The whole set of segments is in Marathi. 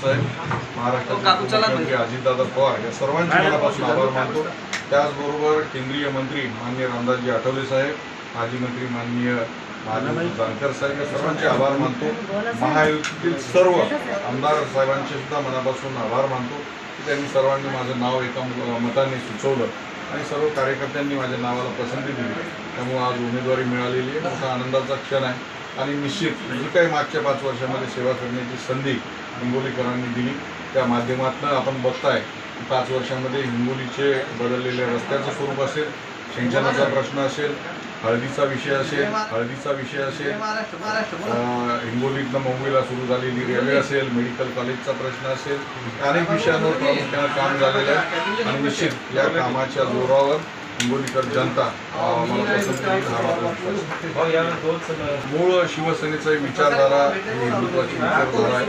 साहेब महाराष्ट्राचे मुख्यमंत्री अजितदादा पवार या सर्वांचे मनापासून आभार मानतो. त्याचबरोबर केंद्रीय मंत्री माननीय रामदासजी आठवले साहेब माजी मंत्री माननीय जानकर साहेब या सर्वांचे आभार मानतो. महायुतीतील सर्व आमदार साहेबांचे सुद्धा मनापासून आभार मानतो की त्यांनी सर्वांनी माझं नाव एका मताने सुचवलं आणि सर्व कार्यकर्त्यांनी माझ्या नावाला पसंती दिली. त्यामुळे आज उमेदवारी मिळालेली आहे. मोठा आनंदाचा क्षण आहे. आणि निश्चित जी काही मागच्या पाच वर्षामध्ये सेवा करण्याची संधी हिंगोलीकरांनी दिली. त्या माध्यमातून आपण बघताय पाच वर्षामध्ये हिंगोलीचे बदललेले रस्त्याचं स्वरूप असेल सिंचनाचा प्रश्न असेल हळदीचा विषय असेल हळदीचा विषय असेल हिंगोलीतनं मुंबईला सुरू झालेली रेल्वे असेल मेडिकल कॉलेजचा प्रश्न असेल अनेक विषयांवर प्रामुख्यानं काम झालेलं आहे. आणि निश्चित या कामाच्या जोरावर हिंगोलीकर जनता मला पसंत करेल हा माझा मूळ शिवसेनेचा एक विचारधारा ही हिंदुत्वाची विचारधारा आहे.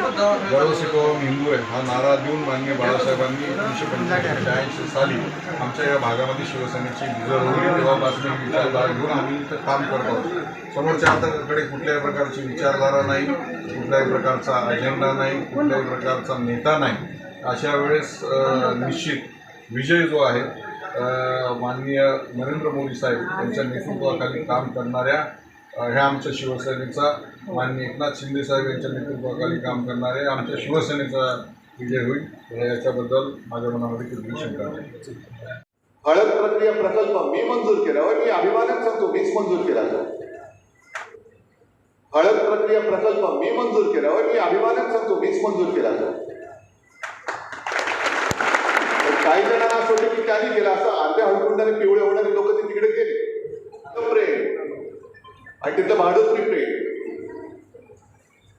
गर्व हिंदू आहे. हा नारा देऊन माननीय बाळासाहेबांनी एकोणीसशे पंच्याऐंशी शहाऐंशी साली आमच्या या भागामध्ये शिवसेनेची बिजर तेव्हापासून विचारधारा घेऊन आम्ही इथं काम करत आहोत. समोरच्या हाताकडे कुठल्याही प्रकारची विचारधारा नाही कुठल्याही प्रकारचा अजेंडा नाही कुठल्याही प्रकारचा नेता नाही. अशा वेळेस निश्चित विजय जो आहे माननीय नरेंद्र मोदी साहेब यांच्या नेतृत्वाखाली काम करणाऱ्या ह्या आमच्या शिवसेनेचा माननीय एकनाथ शिंदे साहेब यांच्या नेतृत्वाखाली काम करणारे आमच्या शिवसेनेचा विजय होईल. याच्याबद्दल माझ्या मनामध्ये कुठली शंका नाही हळद प्रक्रिया प्रकल्प मी मंजूर केला मी अभिमानात सांगतो मीच मंजूर केला तो हळद प्रक्रिया प्रकल्प मी मंजूर केला मी अभिमानात सांगतो मीच मंजूर केला तो काही जणांना असं वाटतं की त्यांनी केलं असं अर्ध्या हुकुंडाने पिवळे होणारे लोक ते तिकडे गेले. प्रेम. आणि तिथं भाडोत्री प्रेम.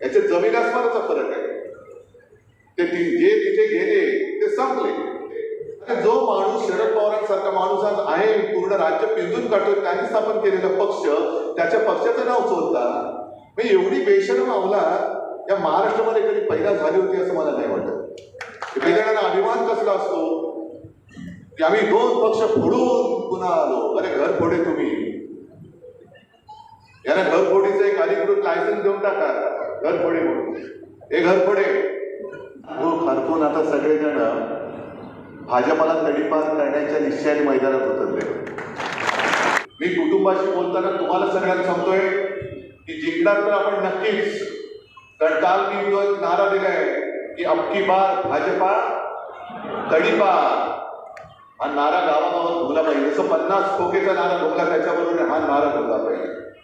याच्यात जमीन आसमानाचा फरक आहे. ते जे तिथे गेले ते संपले. आणि जो माणूस शरद पवारांसारखा माणूस आज आहे पूर्ण राज्य पिंजून काढतोय त्यांनी स्थापन केलेला पक्ष त्याच्या पक्षाचं नाव चोरता मी एवढी बेशरम मावला या महाराष्ट्रामध्ये कधी पैदा झाली होती असं मला नाही वाटत. काही जणांना अभिमान कसला असतो? की आम्ही दोन पक्ष फोडून पुन्हा आलो. अरे घर फोडे तुम्ही. यांना घरफोडीचं एक अधिकृत लायसन्स देऊन टाका. घरफोडे म्हणून. हे घरफोडे. हो खरपून आता सगळेजण भाजपाला तडीपार करण्याच्या निश्चयाने मैदानात उतरले. मी कुटुंबाशी बोलताना तुम्हाला सगळ्यांना सांगतोय की जिंकणार तर आपण नक्कीच. कारण काल मी तो एक नारा दिलाय की अबकी बार भाजपा तडीपार. हा नारा गावागावात घुमला पाहिजे. जसं पन्नास खोकेचा नारा घुमला त्याच्याबरोबर हा नारा घुमला पाहिजे.